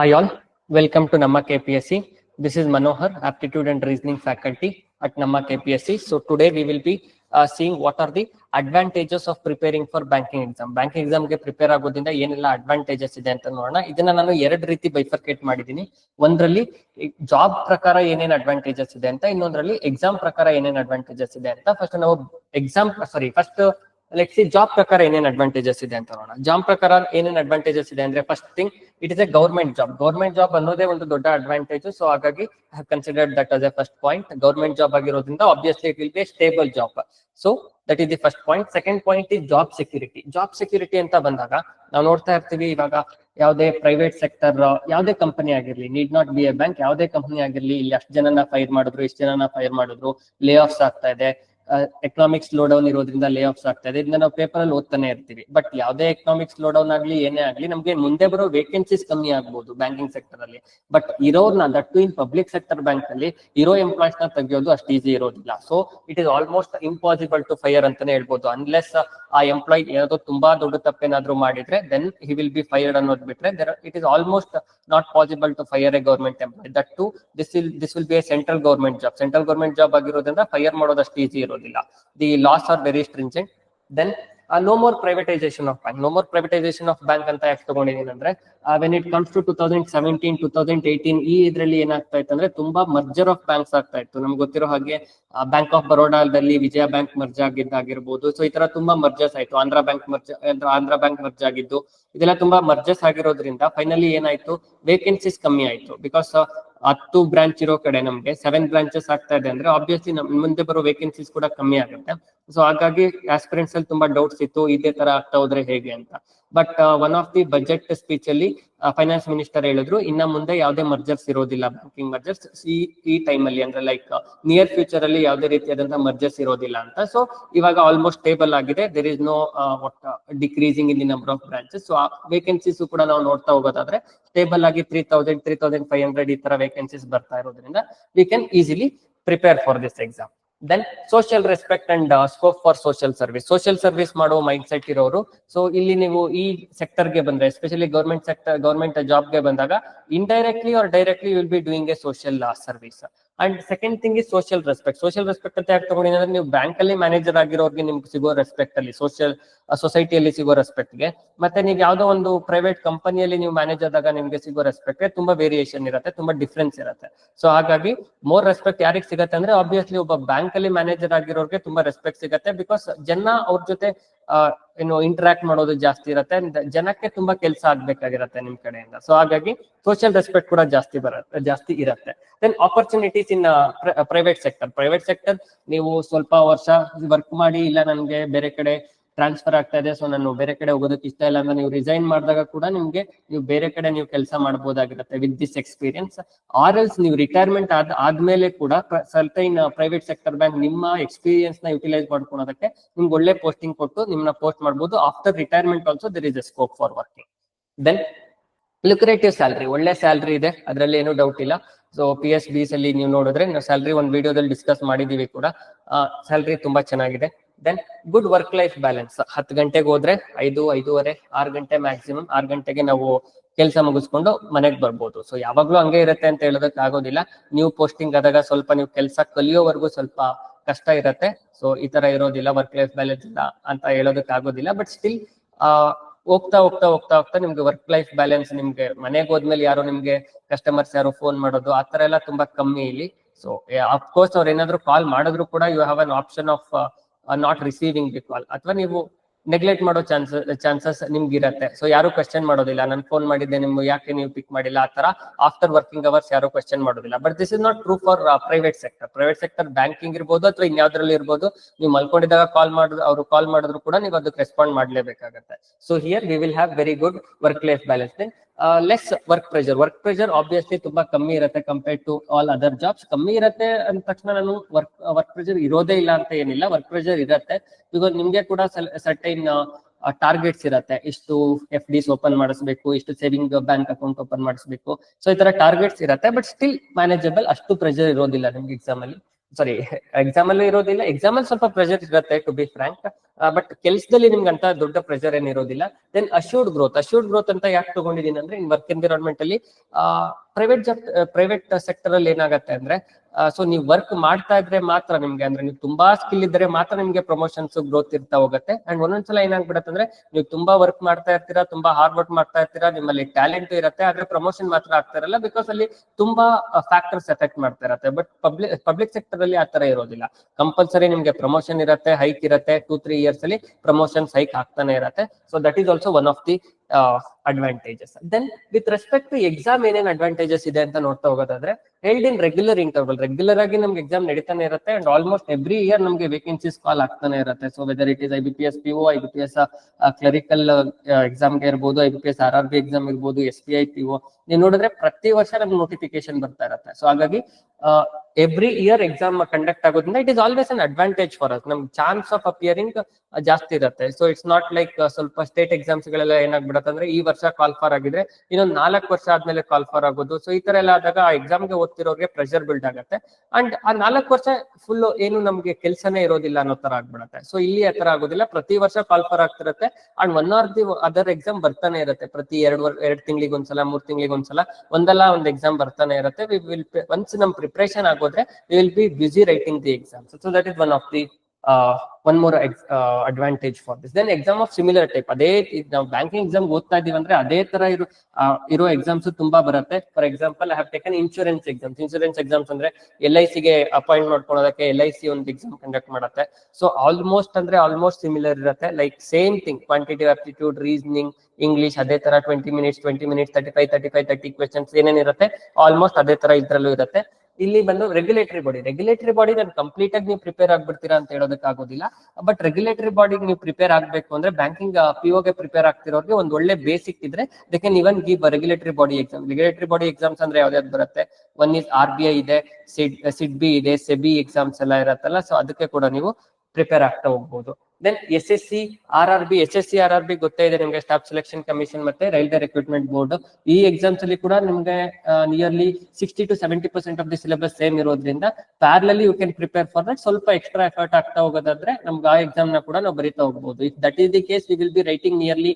Hi all, welcome to Namma KPSC. This is Manohar, Aptitude and Reasoning faculty at Namma KPSC. So today we will be uh, seeing what are the advantages of preparing for banking exam. Banking exam ke prepare ಆಗೋದ್ರಿಂದ ಏನೆಲ್ಲ advantages ಇದೆ ಅಂತ ನೋಡೋಣ ಇದನ್ನ ನಾನು ಎರಡು ರೀತಿ bifurcate ಮಾಡಿದ್ದೀನಿ ಒಂದ್ರಲ್ಲಿ ಜಾಬ್ ಪ್ರಕಾರ yenena ಅಡ್ವಾಂಟೇಜಸ್ ಇದೆ ಅಂತ ಇನ್ನೊಂದ್ರಲ್ಲಿ ಎಕ್ಸಾಮ್ ಪ್ರಕಾರ yenena ಅಡ್ವಾಂಟೇಜಸ್ ಇದೆ ಅಂತ ಫಸ್ಟ್ ನಾವು exam sorry, first let see job ಪ್ರಕಾರ ಏನೇನು ಅಡ್ವಾಂಟೇಜಸ್ ಇದೆ ಅಂತ ನೋಡೋಣ. ಜಾಬ್ ಪ್ರಕಾರ ಏನೇನು ಅಡ್ವಾಂಟೇಜಸ್ ಇದೆ ಅಂದ್ರೆ first thing it is a government job government job ಅನ್ನೋದೇ ಒಂದು ದೊಡ್ಡ ಅಡ್ವಾಂಟೇಜ್ ಸೊ ಹಾಗಾಗಿ considered that as a first point government job ಆಗಿರೋದ್ರಿಂದ obviously it will be stable job so that is the first point second point is job security job security ಅಂತ ಬಂದಾಗ, ನಾವು ನೋಡ್ತಾ ಇರ್ತೀವಿ ಇವಾಗ ಯಾವುದೇ ಪ್ರೈವೇಟ್ ಸೆಕ್ಟರ್ ಯಾವುದೇ ಕಂಪನಿ ಆಗಿರ್ಲಿ need not be a bank ಯಾವುದೇ ಕಂಪನಿ ಆಗಿರ್ಲಿ, ಇಲ್ಲಿ ಅಷ್ಟು ಜನನ ಫೈರ್ ಮಾಡಿದ್ರು, ಇಷ್ಟು ಜನನ ಫೈರ್ ಮಾಡಿದ್ರು ಲೇ ಆಫ್ಸ್ ಆಗ್ತಾ ಇದೆ. ಎಕನಾಮಿಕ್ ಸ್ಲೋ ಡೌನ್ ಇರೋದ್ರಿಂದ ಲೇ ಆಫ್ಸ್ ಆಗ್ತಾ ಇದೆ. ಇದನ್ನ ನಾವು ಪೇಪರ್ ಅಲ್ಲಿ ಓದ್ತಾನೆ ಇರ್ತೀವಿ. ಬಟ್ ಯಾವುದೇ ಎಕನಾಮಿಕ್ ಸ್ಲೋ ಡೌನ್ ಆಗ್ಲಿ, ಏನೇ ಆಗ್ಲಿ, ನಮ್ಗೆ ಮುಂದೆ ಬರೋ ವೇಕೆನ್ಸೀಸ್ ಕಮ್ಮಿ ಆಗ್ಬೋದು ಬ್ಯಾಂಕಿಂಗ್ ಸೆಕ್ಟರ್ ಅಲ್ಲಿ. But ಇರೋರ್ನ that too in public sector bank ಅಲ್ಲಿ, ಇರೋ ಎಂಪ್ಲಾಯ್ಸ್ನ ತೆಗೆಯೋದು ಅಷ್ಟು ಈಸಿ ಇರೋದಿಲ್ಲ. So it is almost impossible to fire ಅಂತಾನೆ ಹೇಳ್ಬೋದು. ಅನ್ಲೆಸ್ ಆ ಎಂಪ್ಲಾಯ್ ಏನಾದ್ರು ತುಂಬಾ ದೊಡ್ಡ ತಪ್ಪೇನಾದ್ರೂ ಮಾಡಿದ್ರೆ then he will be fired ಅನ್ನೋದು ಬಿಟ್ರೆ it is almost not possible to fire a government employee that too this will this will be a central government job central government job ಆಗಿರೋದ್ರಿಂದ fire ಮಾಡೋದಷ್ಟು easy the laws are very stringent then no more privatisation of bank no more privatisation of bank ಅಂತ ಯಾಕೆ ತಗೊಂಡಿದ್ದೀನಿ ಅಂದ್ರೆ when it comes to two thousand seventeen two thousand eighteen ಈ ಇದರಲ್ಲಿ ಏನಾಗ್ತಾ ಇತ್ತು ಅಂದ್ರೆ ತುಂಬಾ ಮರ್ಜರ್ ಆಫ್ ಬ್ಯಾಂಕ್ಸ್ ಆಗ್ತಾ ಇತ್ತು. ನಮ್ಗೆ ಗೊತ್ತಿರೋ ಹಾಗೆ ಬ್ಯಾಂಕ್ ಆಫ್ ಬರೋಡಾದಲ್ಲಿ ವಿಜಯ ಬ್ಯಾಂಕ್ ಮರ್ಜ್ ಆಗಿದ್ದಾಗಿರ್ಬೋದು. ಸೊ ಈ ತರ ತುಂಬಾ ಮರ್ಜರ್ಸ್ ಆಯ್ತು. Andhra bank merge Andhra bank merge ಆಗಿದ್ದು, ಇದೆಲ್ಲ ತುಂಬಾ ಮರ್ಜಸ್ ಆಗಿರೋದ್ರಿಂದ ಫೈನಲಿ ಏನಾಯ್ತು? ವೇಕೆನ್ಸೀಸ್ ಕಮ್ಮಿ ಆಯ್ತು. ಬಿಕಾಸ್ ಹತ್ತು ಬ್ರಾಂಚ್ ಇರೋ ಕಡೆ ನಮ್ಗೆ ಸೆವೆನ್ ಬ್ರಾಂಚಸ್ ಆಗ್ತಾ ಇದೆ ಅಂದ್ರೆ ಆಬ್ವಿಯಸ್ಲಿ ನಮ್ ಮುಂದೆ ಬರೋ ವೇಕೆನ್ಸೀಸ್ ಕೂಡ ಕಮ್ಮಿ ಆಗುತ್ತೆ. ಸೊ ಹಾಗಾಗಿ ಆಸ್ಪಿರೆಂಟ್ಸ್ ಅಲ್ಲಿ ತುಂಬಾ ಡೌಟ್ಸ್ ಇತ್ತು, ಇದೇ ತರ ಆಗ್ತಾ ಹೋದ್ರೆ ಹೇಗೆ ಅಂತ. But one of the budget speech ಅಲ್ಲಿ ಫೈನಾನ್ಸ್ ಮಿನಿಸ್ಟರ್ ಹೇಳಿದ್ರು, ಇನ್ನ ಮುಂದೆ ಯಾವುದೇ ಮರ್ಜರ್ಸ್ ಇರೋದಿಲ್ಲ ಬ್ಯಾಂಕಿಂಗ್ ಮರ್ಜರ್ಸ್ ಈ ಈ ಟೈಮ್ ಅಲ್ಲಿ. ಅಂದ್ರೆ ಲೈಕ್ ನಿಯರ್ ಫ್ಯೂಚರ್ ಅಲ್ಲಿ ಯಾವುದೇ ರೀತಿಯಾದಂತಹ ಮರ್ಜರ್ಸ್ ಇರೋದಿಲ್ಲ ಅಂತ. ಸೊ ಇವಾಗ ಆಲ್ಮೋಸ್ಟ್ ಸ್ಟೇಬಲ್ ಆಗಿದೆ. There is no decreasing in the number of branches so vacancies ಕೂಡ ನಾವು ನೋಡ್ತಾ ಹೋಗೋದಾದ್ರೆ ಸ್ಟೇಬಲ್ ಆಗಿ three thousand three thousand five hundred ಈ ತರ ವೇಕೆನ್ಸೀಸ್ ಬರ್ತಾ ಇರೋದ್ರಿಂದ we can easily prepare for this exam then social respect and scope for social service social service ಮಾಡೋ ಮೈಂಡ್ ಸೆಟ್ ಇರೋರು. ಸೊ ಇಲ್ಲಿ ನೀವು ಈ ಸೆಕ್ಟರ್ಗೆ ಬಂದ್ರೆ ಎಸ್ಪೆಷಲಿ ಗೌರ್ಮೆಂಟ್ ಸೆಕ್ಟರ್ ಗೌರ್ಮೆಂಟ್ ಜಾಬ್ಗೆ ಬಂದಾಗ indirectly or directly will be doing a social service and second thing is social respect social respect ಅಂತ ಯಾಕೆ ತಗೊಂಡಿದ್ರೆ ಅಂದ್ರೆ ನೀವು ಬ್ಯಾಂಕ್ ಅಲ್ಲಿ ಮ್ಯಾನೇಜರ್ ಆಗಿರೋರ್ಗೆ ನಿಮ್ಗೆ ಸಿಗೋ ರೆಸ್ಪೆಕ್ಟ್ ಅಲ್ಲಿ ಸೋಷಿಯಲ್ ಸೊಸೈಟಿಯಲ್ಲಿ ಸಿಗೋ ರೆಸ್ಪೆಕ್ಟ್ಗೆ. ಮತ್ತೆ ನೀವು ಯಾವ್ದೋ ಒಂದು ಪ್ರೈವೇಟ್ ಕಂಪನಿಯಲ್ಲಿ ನೀವು ಮ್ಯಾನೇಜ್ ಆದಾಗ ನಿಮ್ಗೆ ಸಿಗೋ ರೆಸ್ಪೆಕ್ಟ್ ತುಂಬಾ ವೇರಿಯೇಷನ್ ಇರುತ್ತೆ, ತುಂಬಾ ಡಿಫ್ರೆನ್ಸ್ ಇರುತ್ತೆ. ಸೊ ಹಾಗಾಗಿ ಮೋರ್ ರೆಸ್ಪೆಕ್ಟ್ ಯಾರಿಗೆ ಸಿಗತ್ತೆ ಅಂದ್ರೆ ಆಬ್ವಿಯಸ್ಲಿ ಒಬ್ಬ ಬ್ಯಾಂಕ್ ಅಲ್ಲಿ ಮ್ಯಾನೇಜರ್ ಆಗಿರೋರ್ಗೆ ತುಂಬಾ ರೆಸ್ಪೆಕ್ಟ್ ಸಿಗತ್ತೆ ಬಿಕಾಸ್ ಜನ ಅವ್ರ ಜೊತೆ ಏನು ಇಂಟರಾಕ್ಟ್ ಮಾಡೋದು ಜಾಸ್ತಿ ಇರುತ್ತೆ. ಜನಕ್ಕೆ ತುಂಬಾ ಕೆಲಸ ಆಗ್ಬೇಕಾಗಿರತ್ತೆ ನಿಮ್ ಕಡೆಯಿಂದ. ಸೊ ಹಾಗಾಗಿ ಸೋಷಿಯಲ್ ರೆಸ್ಪೆಕ್ಟ್ ಕೂಡ ಜಾಸ್ತಿ ಬರುತ್ತೆ ಜಾಸ್ತಿ ಇರುತ್ತೆ. Then opportunities in private sector private sector ನೀವು ಸ್ವಲ್ಪ ವರ್ಷ ವರ್ಕ್ ಮಾಡಿ, ಇಲ್ಲ ನನ್ಗೆ ಬೇರೆ ಕಡೆ ಟ್ರಾನ್ಸ್ಫರ್ ಆಗ್ತಾ ಇದೆ ಸೊ ನಾನು ಬೇರೆ ಕಡೆ ಹೋಗೋದಕ್ಕೆ ಇಷ್ಟ ಇಲ್ಲ ಅಂದ್ರೆ ನೀವು ರಿಸೈನ್ ಮಾಡಿದಾಗ ಕೂಡ ನಿಮ್ಗೆ ನೀವು ಬೇರೆ ಕಡೆ ನೀವು ಕೆಲಸ ಮಾಡಬಹುದಾಗಿರುತ್ತೆ with this experience or else ನೀವು ರಿಟೈರ್ಮೆಂಟ್ ಆದ, ಆದ್ಮೇಲೆ ಕೂಡ ಸರ್ಟೈನ್ ಪ್ರೈವೇಟ್ ಸೆಕ್ಟರ್ ಬ್ಯಾಂಕ್ ನಿಮ್ಮ ಎಕ್ಸ್ಪೀರಿಯನ್ಸ್ನ ಯುಟಿಲೈಸ್ ಮಾಡ್ಕೊಳೋದಕ್ಕೆ ನಿಮ್ಗೆ ಒಳ್ಳೆ ಪೋಸ್ಟಿಂಗ್ ಕೊಟ್ಟು ನಿಮ್ಮನ್ನ ಪೋಸ್ಟ್ ಮಾಡಬಹುದು after retirement also there is a scope for working then lucrative salary ಒಳ್ಳೆ ಸ್ಯಾಲ್ರಿ ಇದೆ, ಅದರಲ್ಲಿ ಏನು ಡೌಟ್ ಇಲ್ಲ. ಸೊ ಪಿ ಎಸ್ ಬಿಸ್ ಅಲ್ಲಿ ನೀವು ನೋಡಿದ್ರೆ, ನಾವು ಸ್ಯಾಲ್ರಿ ಒಂದು ವಿಡಿಯೋದಲ್ಲಿ ಡಿಸ್ಕಸ್ ಮಾಡಿದೀವಿ ಕೂಡ. ಸ್ಯಾಲ್ರಿ ತುಂಬಾ ಚೆನ್ನಾಗಿದೆ. Then good work life balance ಹತ್ತು ಗಂಟೆಗೆ ಹೋದ್ರೆ ಐದು, ಐದೂವರೆ, ಆರು ಗಂಟೆ ಮ್ಯಾಕ್ಸಿಮಮ್ ಆರು ಗಂಟೆಗೆ ನಾವು ಕೆಲಸ ಮುಗಿಸ್ಕೊಂಡು ಮನೆಗೆ ಬರ್ಬೋದು. ಸೊ ಯಾವಾಗ್ಲೂ ಹಂಗೆ ಇರುತ್ತೆ ಅಂತ ಹೇಳೋದಕ್ಕೆ ಆಗೋದಿಲ್ಲ. ನೀವು ಪೋಸ್ಟಿಂಗ್ ಆದಾಗ ಸ್ವಲ್ಪ ನೀವು ಕೆಲಸ ಕಲಿಯೋವರೆಗೂ ಸ್ವಲ್ಪ ಕಷ್ಟ ಇರತ್ತೆ. ಸೊ ಈ ತರ ಇರೋದಿಲ್ಲ ವರ್ಕ್ ಲೈಫ್ ಬ್ಯಾಲೆನ್ಸ್ ಇಲ್ಲ ಅಂತ ಹೇಳೋದಕ್ಕೆ ಆಗೋದಿಲ್ಲ. ಬಟ್ ಸ್ಟಿಲ್ ಹೋಗ್ತಾ ಹೋಗ್ತಾ ಹೋಗ್ತಾ ಹೋಗ್ತಾ ನಿಮ್ಗೆ ವರ್ಕ್ ಲೈಫ್ ಬ್ಯಾಲೆನ್ಸ್ ನಿಮ್ಗೆ ಮನೆಗೆ ಹೋದ್ಮೇಲೆ ಯಾರು ನಿಮ್ಗೆ ಕಸ್ಟಮರ್ಸ್ ಯಾರು ಫೋನ್ ಮಾಡೋದು, ಆ ತರ ಎಲ್ಲ ತುಂಬಾ ಕಮ್ಮಿ ಇಲ್ಲಿ. ಸೊ ಅಫ್ಕೋರ್ಸ್ ಅವ್ರು ಏನಾದ್ರು ಕಾಲ್ ಮಾಡಿದ್ರು ಕೂಡ you have an option of not receiving the call ಅಥವಾ ನೀವು ನೆಗ್ಲೆಕ್ಟ್ ಮಾಡೋ ಚಾನ್ಸಸ್ ಚಾನ್ಸಸ್ ನಿಮ್ಗೆ ಇರತ್ತೆ ಸೊ ಯಾರು ಕ್ವಶನ್ ಮಾಡೋದಿಲ್ಲ. ನಾನು ಫೋನ್ ಮಾಡಿದ್ದೆ, ನಿಮ್ಗೆ ಯಾಕೆ ನೀವು ಪಿಕ್ ಮಾಡಿಲ್ಲ? ಆ ತರ ಆಫ್ಟರ್ ವರ್ಕಿಂಗ್ ಅವರ್ಸ್ ಯಾರು ಕ್ವಶನ್ ಮಾಡೋದಿಲ್ಲ. But this is not true for private sector private sector banking ಇರ್ಬೋದು ಅಥವಾ ಇನ್ಯಾವ್ದ್ರಲ್ಲಿ ಇರ್ಬೋದು. ನೀವು ಮಲ್ಕೊಂಡಿದ್ದಾಗ ಕಾಲ್ ಮಾಡಿದ್ರು ಅವರು ಕಾಲ್ ಮಾಡಿದ್ರು ಕೂಡ ನೀವು ಅದಕ್ಕೆ respond ಮಾಡಲೇಬೇಕಾಗತ್ತೆ. So here we will have very good work life balance less work pressure work pressure obviously ತುಂಬಾ ಕಮ್ಮಿ ಇರುತ್ತೆ compare to all other jobs ಕಮ್ಮಿ ಇರುತ್ತೆ ಅಂದ ತಕ್ಷಣ ನಾನು ವರ್ಕ್ ವರ್ಕ್ ಪ್ರೆಷರ್ ಇರೋದೇ ಇಲ್ಲ ಅಂತ ಏನಿಲ್ಲ. ವರ್ಕ್ ಪ್ರೆಷರ್ ಇರುತ್ತೆ. ಬಿಕಾಸ್ ನಿಮ್ಗೆ ಕೂಡ ಸರ್ಟೈನ್ ಟಾರ್ಗೆಟ್ಸ್ ಇರುತ್ತೆ. ಇಷ್ಟು ಎಫ್ ಡಿಸ್ ಓಪನ್ ಮಾಡಿಸ್ಬೇಕು, ಇಷ್ಟು ಸೇವಿಂಗ್ ಬ್ಯಾಂಕ್ ಅಕೌಂಟ್ ಓಪನ್ ಮಾಡಿಸ್ಬೇಕು. ಸೊ ಈ ತರ ಟಾರ್ಗೆಟ್ಸ್ ಇರುತ್ತೆ ಬಟ್ ಸ್ಟಿಲ್ ಮ್ಯಾನೇಜಬಲ್ ಅಷ್ಟು ಪ್ರೆಷರ್ ಇರೋದಿಲ್ಲ ನಿಮ್ಗೆ ಎಕ್ಸಾಮ್ ಅಲ್ಲಿ. ಸಾರಿ ಎಕ್ಸಾಮ್ ಅಲ್ಲೂ ಇರೋದಿಲ್ಲ. ಎಕ್ಸಾಮ್ ಅಲ್ಲಿ ಸ್ವಲ್ಪ ಪ್ರೆಷರ್ ಇರುತ್ತೆ ಟು ಬಿ ಫ್ರಾಂಕ್ ಬಟ್ ಕೆಲಸದಲ್ಲಿ ನಿಮ್ಗೆ ಅಂತ ದೊಡ್ಡ pressure ಏನಿರೋದಿಲ್ಲ. Then assured growth assured growth ಅಂತ ಯಾಕೆ ತಗೊಂಡಿದ್ದೀನಿ ಅಂದ್ರೆ ಇನ್ ವರ್ಕ್ ಎನ್ವಿರಾನ್ಮೆಂಟ್ ಅಲ್ಲಿ ಪ್ರೈವೇಟ್ ಜಾಬ್ ಪ್ರೈವೇಟ್ ಸೆಕ್ಟರ್ ಅಲ್ಲಿ ಏನಾಗತ್ತೆ ಅಂದ್ರೆ ಸೊ ನೀವು ವರ್ಕ್ ಮಾಡ್ತಾ ಇದ್ರೆ ಮಾತ್ರ ನಿಮ್ಗೆ ಅಂದ್ರೆ ನೀವು ತುಂಬಾ ಸ್ಕಿಲ್ ಇದ್ರೆ ಮಾತ್ರ ನಿಮ್ಗೆ ಪ್ರಮೋಷನ್ಸ್ ಗ್ರೋತ್ ಇರ್ತಾ ಹೋಗುತ್ತೆ. ಅಂಡ್ ಒಂದೊಂದ್ಸಲ ಏನಾಗ್ಬಿಡತ್ತೆ ಅಂದ್ರೆ, ನೀವು ತುಂಬಾ ವರ್ಕ್ ಮಾಡ್ತಾ ಇರ್ತೀರಾ, ತುಂಬಾ ಹಾರ್ಡ್ ವರ್ಕ್ ಮಾಡ್ತಾ ಇರ್ತೀರಾ, ನಿಮ್ಮಲ್ಲಿ ಟ್ಯಾಲೆಂಟ್ ಇರುತ್ತೆ, ಆದ್ರೆ ಪ್ರಮೋಷನ್ ಮಾತ್ರ ಆಗ್ತಾ ಇರಲ್ಲ ಬಿಕಾಸ್ ಅಲ್ಲಿ ತುಂಬಾ ಫ್ಯಾಕ್ಟರ್ಸ್ ಎಫೆಕ್ಟ್ ಮಾಡ್ತಾ ಇರತ್ತೆ. ಬಟ್ ಪಬ್ಲಿಕ್ ಪಬ್ಲಿಕ್ ಸೆಕ್ಟರ್ ಅಲ್ಲಿ ಆತರ ಇರೋದಿಲ್ಲ. ಕಂಪಲ್ಸರಿ ನಿಮ್ಗೆ ಪ್ರಮೋಷನ್ ಇರುತ್ತೆ ಹೈಕ್ ಇರುತ್ತೆ ಟೂ ತ್ರೀ ಇಯರ್ಸ್ ಅಲ್ಲಿ ಪ್ರಮೋಷನ್ಸ್ ಹೈಕ್ ಆಗ್ತಾನೆ ಇರುತ್ತೆ. So that is also one of the advantages then with respect to exam ಏನೇನ್ ಅಡ್ವಾಂಟೇಜಸ್ ಇದೆ ಅಂತ ನೋಡ್ತಾ ಹೋಗೋದಾದ್ರೆ held in regular interval regular ಆಗಿ ನಮ್ಗೆ ಎಕ್ಸಾಮ್ ನಡೀತಾನೆ ಇರುತ್ತೆ ಅಂಡ್ ಆಲ್ಮೋಸ್ಟ್ ಎವ್ರಿ ಇಯರ್ ನಮ್ಗೆ ವೇಕೆನ್ಸೀಸ್ ಕಾಲ್ ಆಗ್ತಾನೆ ಇರುತ್ತೆ. So whether it is I B P S P O I B P S clerical ಎಕ್ಸಾಮ್ಗೆ ಇರ್ಬೋದು I B P S R R B exam ಇರ್ಬೋದು S B I P O ನೀವು ನೋಡಿದ್ರೆ ಪ್ರತಿ ವರ್ಷ ನಮ್ಗೆ ನೋಟಿಫಿಕೇಶನ್ ಬರ್ತಾ ಇರುತ್ತೆ. ಸೊ ಹಾಗಾಗಿ ಎವ್ರಿ ಇಯರ್ ಎಕ್ಸಾಮ್ ಕಂಡಕ್ಟ್ ಆಗೋದ್ರಿಂದ it is always an advantage for us ನಮ್ಗೆ ಚಾನ್ಸ್ ಆಫ್ ಅಪಿಯರಿಂಗ್ ಜಾಸ್ತಿ ಇರುತ್ತೆ. ಸೊ ಇಟ್ಸ್ ನಾಟ್ ಲೈಕ್ ಸ್ವಲ್ಪ ಸ್ಟೇಟ್ ಎಕ್ಸಾಮ್ಸ್ ಗಳೆಲ್ಲ ಏನಾಗ್ಬಿಡುತ್ತೆ ಅಂದ್ರೆ ಈ ವರ್ಷ ಕಾಲ್ಫಾರ್ ಆಗಿದ್ರೆ, ಇನ್ನೊಂದು ನಾಲ್ಕು ವರ್ಷ ಆದ್ಮೇಲೆ ಕಾಲ್ಫಾರ್ ಆಗೋದು. ಸೊ ಈ ತರ ಎಲ್ಲ ಆದಾಗ ಆ ಎಕ್ಸಾಮ್ಗೆ ಓದ್ತಿರೋರಿಗೆ ಪ್ರೆಷರ್ ಬಿಲ್ಡ್ ಆಗುತ್ತೆ. ಅಂಡ್ ಆ ನಾಲ್ಕು ವರ್ಷ ಫುಲ್ ಏನು ನಮ್ಗೆ ಕೆಲ್ಸನೇ ಇರೋದಿಲ್ಲ ಅನ್ನೋ ತರ ಆಗ್ಬಿಡತ್ತೆ. ಸೊ ಇಲ್ಲಿ ಆ ತರ ಆಗೋದಿಲ್ಲ. ಪ್ರತಿ ವರ್ಷ call for ಆಗ್ತಿರತ್ತೆ. And one or the other exam ಬರ್ತಾನೆ ಇರುತ್ತೆ. ಪ್ರತಿ ಎರಡು ಎರಡು ತಿಂಗಳಿಗೆ ಒಂದ್ಸಲ, ಮೂರ್ ತಿಂಗಳಿಗೆ ಒಂದ್ಸಲ, ಒಂದಲ್ಲ ಒಂದ್ ಎಕ್ಸಾಮ್ ಬರ್ತಾನೆ ಇರುತ್ತೆ. ವಿ ವಿಲ್ ಒನ್ಸ್ ನಮ್ preparation ಆಗೋದ್ರೆ will be busy writing the exam so that is one of the one more ex advantage for this then exam of similar type ಅದೇ ನಾವು ಬ್ಯಾಂಕಿಂಗ್ ಎಕ್ಸಾಮ್ ಓದ್ತಾ ಇದೀವಿ ಅಂದ್ರೆ ಅದೇ ತರ ಇರೋ ಇರೋ ಎಕ್ಸಾಮ್ಸ್ ತುಂಬಾ ಬರುತ್ತೆ. For example I have taken insurance exams insurance exams ಅಂದ್ರೆ ಎಲ್ ಐ ಸಿಗೆ ಅಪಾಯಿಂಟ್ ಮಾಡ್ಕೊಳ್ಳೋದಕ್ಕೆ ಎಲ್ ಐ ಸಿ ಒಂದು ಎಕ್ಸಾಮ್ ಕಂಡಕ್ಟ್ ಮಾಡುತ್ತೆ. ಸೊ ಆಲ್ಮೋಸ್ಟ್ ಅಂದ್ರೆ ಆಲ್ಮೋಸ್ಟ್ ಸಿಮಿಲರ್ ಇರುತ್ತೆ. Like same thing quantitative aptitude reasoning English ಅದೇ ತರ twenty minutes twenty minutes thirty five thirty five thirty questions ಏನೇನಿರುತ್ತೆ almost ಅದೇ ತರ ಇದ್ರಲ್ಲೂ ಇರುತ್ತೆ. ಇಲ್ಲಿ ಬಂದು ರೆಗ್ಯುಲೇಟರಿ ಬಾಡಿ ರೆಗ್ಯುಲೇಟರಿ ಬಾಡಿ ನಾನು ಕಂಪ್ಲೀಟ್ ಆಗಿ ನೀವು ಪ್ರಿಪೇರ್ ಆಗ್ಬಿಡ್ತೀರಾ ಅಂತ ಹೇಳೋದಕ್ಕೆ ಆಗೋದಿಲ್ಲ. ಬಟ್ ರೆಗ್ಯುಲೇಟರಿ ಬಾಡಿಗೆ ನೀವು ಪ್ರಿಪೇರ್ ಆಗ್ಬೇಕು ಅಂದ್ರೆ ಬ್ಯಾಂಕಿಂಗ್ ಪಿಒಗೆ ಪ್ರಿಪೇರ್ ಆಗ್ತಿರೋರಿಗೆ ಒಂದು ಒಳ್ಳೆ ಬೇಸಿಕ್ ಇದ್ರೆ they can even give regulatory body exam regulatory body exams ಅಂದ್ರೆ ಯಾವ್ದು ಬರುತ್ತೆ? One is R B I ಇದೆ ಸಿಡ್ ಸಿಡ್ ಬಿ ಇದೆ ಸೆಬಿ ಎಕ್ಸಾಮ್ಸ್ ಎಲ್ಲ ಇರತ್ತಲ್ಲ ಸೊ ಅದಕ್ಕೆ ಕೂಡ ನೀವು ಪ್ರಿಪೇರ್ ಆಗ್ತಾ ಹೋಗ್ಬೋದು. Then S S C R R B S S C R R B ಗೊತ್ತೇ ಇದೆ ನಿಮ್ಗೆ ಸ್ಟಾಫ್ ಸೆಲೆಕ್ಷನ್ ಕಮಿಷನ್ ಮತ್ತೆ ರೈಲ್ವೆ ರಿಕ್ರೂಟ್ಮೆಂಟ್ ಬೋರ್ಡ್ ಈ ಎಕ್ಸಾಮ್ಸ್ ಅಲ್ಲಿ ಕೂಡ ನಿಮ್ಗೆ nearly sixty to seventy percent of the syllabus same ಇರೋದ್ರಿಂದ ಪ್ಯಾರ್ಲಲ್ಲಿ you can prepare for that ಸ್ವಲ್ಪ ಎಕ್ಸ್ಟ್ರಾ ಎಫರ್ಟ್ ಆಗ್ತಾ ಹೋಗೋದಾದ್ರೆ ನಮ್ಗೆ ಆ ಎಕ್ಸಾಮ್ನ ಕೂಡ ನಾವು ಬರಿತಾ ಹೋಗ್ಬೋದು. If that is the case we will be writing nearly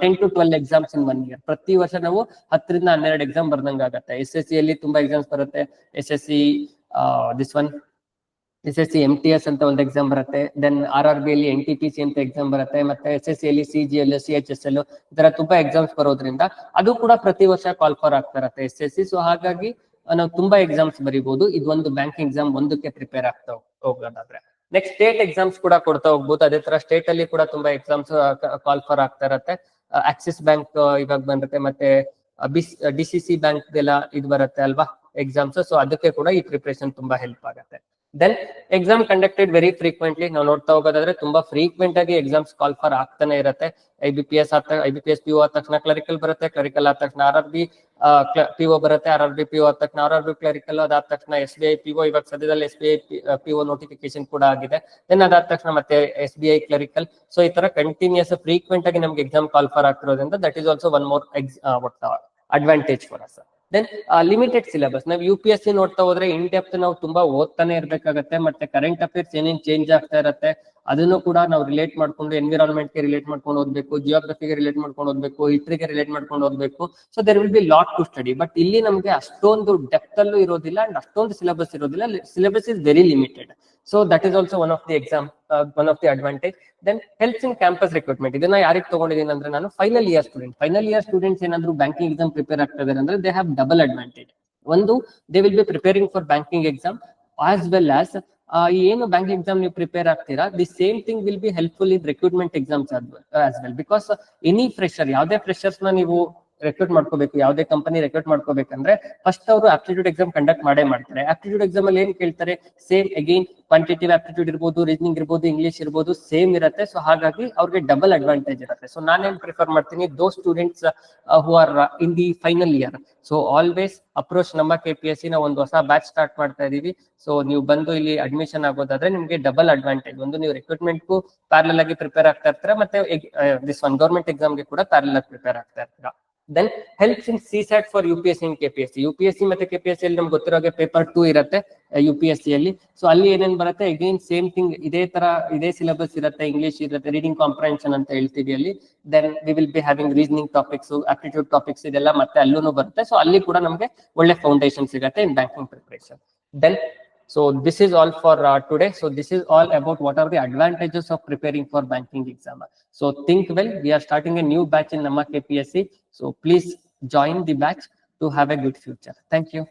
ten to twelve exams in one year ಪ್ರತಿ ವರ್ಷ ನಾವು ಹತ್ತರಿಂದ ಹನ್ನೆರಡು ಎಕ್ಸಾಮ್ ಬರ್ದಂಗಾಗತ್ತೆ. ಎಸ್ ಎಸ್ ಸಿ ಅಲ್ಲಿ ತುಂಬಾ ಎಕ್ಸಾಮ್ಸ್ ಬರುತ್ತೆ. S S C this one S S C M T S ಅಂತ ಒಂದು ಎಕ್ಸಾಮ್ ಬರುತ್ತೆ. ದೆನ್ ಆರ್ ಆರ್ ಬಿ ಅಲ್ಲಿ ಎನ್ ಟಿ ಪಿ ಸಿ ಅಂತ ಎಕ್ಸಾಮ್ ಬರುತ್ತೆ. ಮತ್ತೆ ಎಸ್ ಎಸ್ ಸಿ ಅಲ್ಲಿ C G L C H S L ಈ ತರ ತುಂಬಾ ಎಕ್ಸಾಮ್ಸ್ ಬರೋದ್ರಿಂದ ಅದು ಕೂಡ ಪ್ರತಿ ವರ್ಷ ಕಾಲ್ ಫಾರ್ ಆಗ್ತಾ ಇರತ್ತೆ. ಎಸ್ ಎಸ್ ಸಿ ಸೊ ಹಾಗಾಗಿ ನಾವು ತುಂಬಾ ಎಕ್ಸಾಮ್ಸ್ ಬರೀಬಹುದು ಇದೊಂದು ಬ್ಯಾಂಕ್ ಎಕ್ಸಾಮ್ ಒಂದಕ್ಕೆ ಪ್ರಿಪೇರ್ ಆಗ್ತಾ ಹೋಗ್- ಹೋಗೋದಾದ್ರೆ. ನೆಕ್ಸ್ಟ್ ಸ್ಟೇಟ್ ಎಕ್ಸಾಮ್ಸ್ ಕೂಡ ಕೊಡ್ತಾ ಹೋಗ್ಬೋದು. ಅದೇ ತರ ಸ್ಟೇಟ್ ಅಲ್ಲಿ ಕೂಡ ತುಂಬಾ ಎಕ್ಸಾಮ್ಸ್ ಕಾಲ್ ಫಾರ್ ಆಗ್ತಾ ಇರತ್ತೆ. ಆಕ್ಸಿಸ್ ಬ್ಯಾಂಕ್ ಇವಾಗ ಬಂದಿರುತ್ತೆ. ಮತ್ತೆ ಡಿ ಸಿ ಸಿ ಬ್ಯಾಂಕ್ ಎಲ್ಲ ಇದು ಬರುತ್ತೆ ಅಲ್ವಾ ಎಕ್ಸಾಮ್ಸ್ ಸೊ ಅದಕ್ಕೆ ಕೂಡ ಈ ಪ್ರಿಪರೇಷನ್ ತುಂಬಾ ಹೆಲ್ಪ್ ಆಗುತ್ತೆ. Then exam conducted very frequently ನಾವು ನೋಡ್ತಾ ಹೋಗೋದಾದ್ರೆ ತುಂಬಾ ಫ್ರೀಕ್ವೆಂಟ್ ಆಗಿ ಎಕ್ಸಾಮ್ಸ್ ಕಾಲ್ ಫಾರ್ ಆಗ್ತಾನೆ ಇರುತ್ತೆ. ಐ ಬಿ ಪಿ ಎಸ್ ಆದ I B P S P ಆದ ತಕ್ಷಣ ಕ್ಲರಿಕಲ್ ಬರುತ್ತೆ. ಕ್ಲರಿಕಲ್ ಆದ ತಕ್ಷಣ R R B P O ಬರುತ್ತೆ. ಆರ್ ಆರ್ ಬಿ ಪಿ ಆದ ತಕ್ಷಣ ಆರ್ ಆರ್ ಬಿ ಕ್ಲರಿಕಲ್ ಅದಾದ ತಕ್ಷಣ S B I P O ಇವಾಗ ಸದ್ಯದಲ್ಲಿ S B I P O notification ಕೂಡ ಆಗಿದೆ. ದೆನ್ ಅದಾದ ತಕ್ಷಣ ಮತ್ತೆ S B I clerical so ಈ ತರ ಕಂಟಿನ್ಯೂಸ್ ಫ್ರೀಕ್ವೆಂಟ್ ಆಗಿ ನಮ್ಗೆ exam call for ಆಗ್ತಿರೋದ್ರಿಂದ that is also one more ex advantage for us then limited syllabus ನಾವು ಯು ಪಿ ಎಸ್ ಸಿ ನೋಡ್ತಾ ಹೋದ್ರೆ ಇನ್ ಡೆಪ್ತ್ ನಾವು ತುಂಬಾ ಓದ್ತಾನೆ ಇರ್ಬೇಕಾಗತ್ತೆ, ಮತ್ತೆ ಕರೆಂಟ್ ಅಫೇರ್ಸ್ ಏನೇನ್ ಚೇಂಜ್ ಆಗ್ತಾ ಇರತ್ತೆ ಅದನ್ನು ಕೂಡ ನಾವು ರಿಲೇಟ್ ಮಾಡ್ಕೊಂಡು ಎನ್ವಿರಾನ್ಮೆಂಟ್ಗೆ ರಿಲೇಟ್ ಮಾಡ್ಕೊಂಡು ಓದ್ಬೇಕು ಜಿಯೋಗ್ರಫಿಗೆ ರಿಲೇಟ್ ಮಾಡ್ಕೊಂಡು ಓದ್ಬೇಕು ಹಿಸ್ಟ್ರಿಗೆ ರಿಲೇಟ್ ಮಾಡ್ಕೊಂಡು ಓದ್ಬೇಕು. So there will be lot to study but ಇಲ್ಲಿ ನಮಗೆ ಅಷ್ಟೊಂದು ಡೆಪ್ತ್ ಅಲ್ಲೂ ಇರೋದಿಲ್ಲ ಅಂಡ್ ಅಷ್ಟೊಂದು ಸಿಲೆಬಸ್ ಇರೋದಿಲ್ಲ. Syllabus is very limited so that is also one of the exam one of the advantage then health in campus recruitment ಇದನ್ನ ಯಾರಿಗೆ ತಗೊಂಡಿದ್ದೀನಿ ಅಂದ್ರೆ ನಾನು final year student final year students ಏನಾದ್ರು ಬ್ಯಾಂಕಿಂಗ್ ಎಕ್ಸಾಮ್ ಪ್ರಿಪೇರ್ ಆಗ್ತಾ ಇದಾರೆ ಅಂದ್ರೆ ದೇ ಹ್ಯಾವ್ ಡಬಲ್ ಅಡ್ವಾಂಟೇಜ್ ಒಂದು they will be preparing for banking exam as well as ಏನು ಬ್ಯಾಂಕ್ ಎಕ್ಸಾಮ್ ನೀವು ಪ್ರಿಪೇರ್ ಆಗ್ತೀರಾ? The same thing will be helpful in recruitment exams as well because any fresher ಯಾವುದೇ ಫ್ರೆಶರ್ಸ್ನ ನೀವು recruit ಮಾಡ್ಕೋಬೇಕು, ಯಾವುದೇ company recruit ಮಾಡ್ಕೋಬೇಕಂದ್ರೆ ಫಸ್ಟ್ ಅವರು ಆಪ್ಟಿಟ್ಯೂಡ್ ಎಕ್ಸಾಮ್ ಕಂಡಕ್ಟ್ ಮಾಡೇ ಮಾಡ್ತಾರೆ. ಆಪ್ಟಿಟ್ಯೂಡ್ ಎಕ್ಸಾಮ್ ಅಲ್ಲಿ ಏನ್ ಕೇಳ್ತಾರೆ? ಸೇಮ್ ಅಗೈನ್ ಕ್ವಾಂಟಿಟಿವ್ ಆಪ್ಟಿಟ್ಯೂಡ್ ಇರ್ಬೋದು ರೀಸನಿಂಗ್ ಇರ್ಬೋದು ಇಂಗ್ಲಿಷ್ ಇರ್ಬೋದು ಸೇಮ್ ಇರುತ್ತೆ. ಸೊ ಹಾಗಾಗಿ ಅವ್ರಿಗೆ ಡಬಲ್ ಅಡ್ವಾಂಟೇಜ್ ಇರುತ್ತೆ. ಸೊ ನಾನೇನ್ ಪ್ರಿಫರ್ ಮಾಡ್ತೀನಿ? Those students who are in the final year so always approach ನಮ್ಮ ಕೆ ಪಿ ಎಸ್ ಸಿ ನಾವು ಒಂದು ಹೊಸ ಬ್ಯಾಚ್ ಸ್ಟಾರ್ಟ್ ಮಾಡ್ತಾ ಇದೀವಿ. ಸೊ ನೀವು ಬಂದು ಇಲ್ಲಿ ಅಡ್ಮಿಷನ್ ಆಗೋದಾದ್ರೆ ನಿಮ್ಗೆ ಡಬಲ್ ಅಡ್ವಾಂಟೇಜ್ ಒಂದು ನೀವು ರಿಕ್ರೂಟ್ಮೆಂಟ್ಗೂ ಪ್ಯಾರಲ್ ಆಗಿ ಪ್ರಿಪೇರ್ ಆಗ್ತಾ ಇರ್ತೀರಾ, ಮತ್ತೆ ದಿಸ್ ಒನ್ ಗೌರ್ಮೆಂಟ್ ಎಕ್ಸಾಮ್ಗೆ ಕೂಡ ಪ್ಯಾರಲ್ ಆಗಿ ಪ್ರಿಪೇರ್ ಆಗ್ತಾ ಇರ್ತೀರಾ. Then helps in C SAT for U P S C K P S C U P S C ಮತ್ತೆ ಕೆ ಪಿ ಎಸ್ ಸಿ ಅಲ್ಲಿ ನಮ್ಗೆ ಗೊತ್ತಿರೋ ಹಾಗೆ ಪೇಪರ್ ಟೂ ಇರುತ್ತೆ ಯು ಪಿ ಎಸ್ ಸಿ ಅಲ್ಲಿ. ಸೊ ಅಲ್ಲಿ ಏನೇನ್ ಬರುತ್ತೆ? ಅಗೇನ್ ಸೇಮ್ ಥಿಂಗ್ ಇದೇ ತರ, ಇದೇ ಸಿಲೆಬಸ್ ಇರುತ್ತೆ ಇಂಗ್ಲಿಷ್ ಇರುತ್ತೆ ರೀಡಿಂಗ್ ಕಾಂಪ್ರಹೆನ್ಷನ್ ಅಂತ ಹೇಳ್ತೀವಿ ಅಲ್ಲಿ. Then we will be having reasoning topics aptitude topics ಇದೆಲ್ಲ ಮತ್ತೆ ಅಲ್ಲೂ ಬರುತ್ತೆ. ಸೊ ಅಲ್ಲಿ ಕೂಡ ನಮಗೆ ಒಳ್ಳೆ ಫೌಂಡೇಶನ್ ಸಿಗುತ್ತೆ in banking preparation then So this is all for uh, today. So this is all about what are the advantages of preparing for banking exam. So think well. We are starting a new batch in Nama KPSC. So please join the batch to have a good future. Thank you.